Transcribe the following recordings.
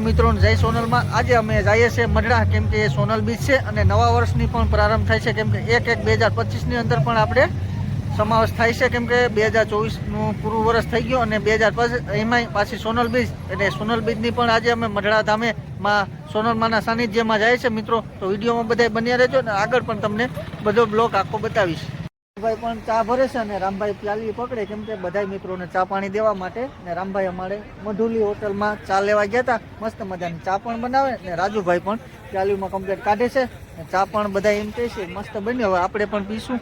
મિત્રો, જય સોનલમાં. આજે અમે જઈએ છીએ મઢડા, કેમ કે એ સોનલ બીચ છે અને નવા વર્ષની પણ પ્રારંભ થાય છે, કેમ કે એક એક બે હજાર પચીસની અંદર પણ આપણે સમાવેશ થાય છે, કેમ કે બે હજાર ચોવીસનું પૂરું વર્ષ થઈ ગયું અને બે હજાર એમાંય પાછી સોનલ બીચ એટલે સોનલ બીચની પણ આજે અમે મઢડા ધામે માં સોનલમાના સાનિધ્યમાં જાય છે મિત્રો, તો વિડીયોમાં બધા બન્યા રહેજો અને આગળ પણ તમને બધો બ્લોક આખો બતાવીશ. ભાઈ પણ ચા ભરે છે અને રામભાઈ પ્યાલી પકડે. કેમ કે બધા મિત્રોને ચા પાણી દેવા માટે ને રામભાઈ અમારે મધુલી હોટલમાં ચા લેવા ગયા હતા. મસ્ત મજાની ચા પણ બનાવે ને રાજુભાઈ પણ પ્યાલીમાં કમ્પ્લેટ કાઢે છે. ને ચા પણ બધા એમ કહે છે, મસ્ત બન્યો. હવે આપણે પણ પીશું.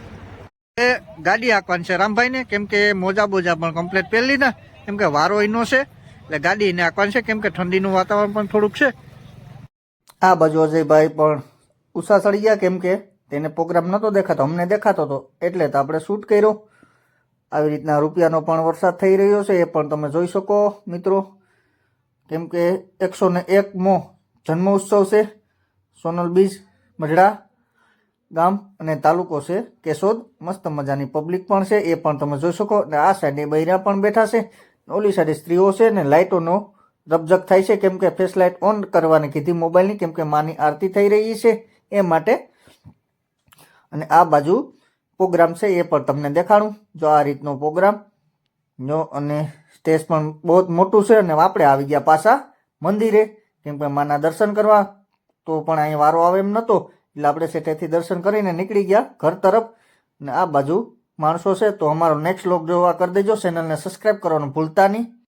એ ગાડી હાંકવાની છે રામભાઈને. કેમ કે મોજા બોજા પણ કમ્પ્લેટ પહેરી ને કેમ કે વારો એનો છે, એટલે ગાડી એને હાંકવાની છે. કેમ કે ઠંડીનું વાતાવરણ પણ થોડુંક છે. આ બાજુ અજયભાઈ પણ ઉષા ચડી ગયા. કેમ કે તેને પ્રોગ્રામ નહોતો દેખાતો, અમને દેખાતો હતો એટલે તો આપણે શૂટ કર્યો. આવી રીતના રૂપિયાનો પણ વરસાદ થઈ રહ્યો છે, એ પણ તમે જોઈ શકો મિત્રો. કેમ કે એકસો ને એકમો જન્મ ઉત્સવ છે, સોનલ બીજ મઢડા ગામ અને તાલુકો છે, કેશોદ. મસ્ત મજાની પબ્લિક પણ છે, એ પણ તમે જોઈ શકો. અને આ સાઈડે બૈરા પણ બેઠા છે. ઓલી સાઈડે સ્ત્રીઓ છે, ને લાઇટોનો રબજક થાય છે, કેમ કે ફ્લેશ લાઇટ ઓન કરવાની કીધી મોબાઈલની કેમ કે માની આરતી થઈ રહી છે, એ માટે અને આ બાજુ પ્રોગ્રામ છે, એ પણ તમને દેખાડું. જો આ રીતનો પ્રોગ્રામ, જો અને સ્ટેજ પણ બહુ મોટું છે અને આપણે આવી ગયા પાછા મંદિરે, કેમ કે માના દર્શન કરવા તો પણ અહીં વારો આવે એમ નહોતો એટલે આપણે સેટેથી દર્શન કરીને નીકળી ગયા ઘર તરફ. અને આ બાજુ માણસો છે, તો અમારો નેક્સ્ટ લોક જોવા કરી દેજો. ચેનલને સબસ્ક્રાઈબ કરવાનું ભૂલતા નહીં.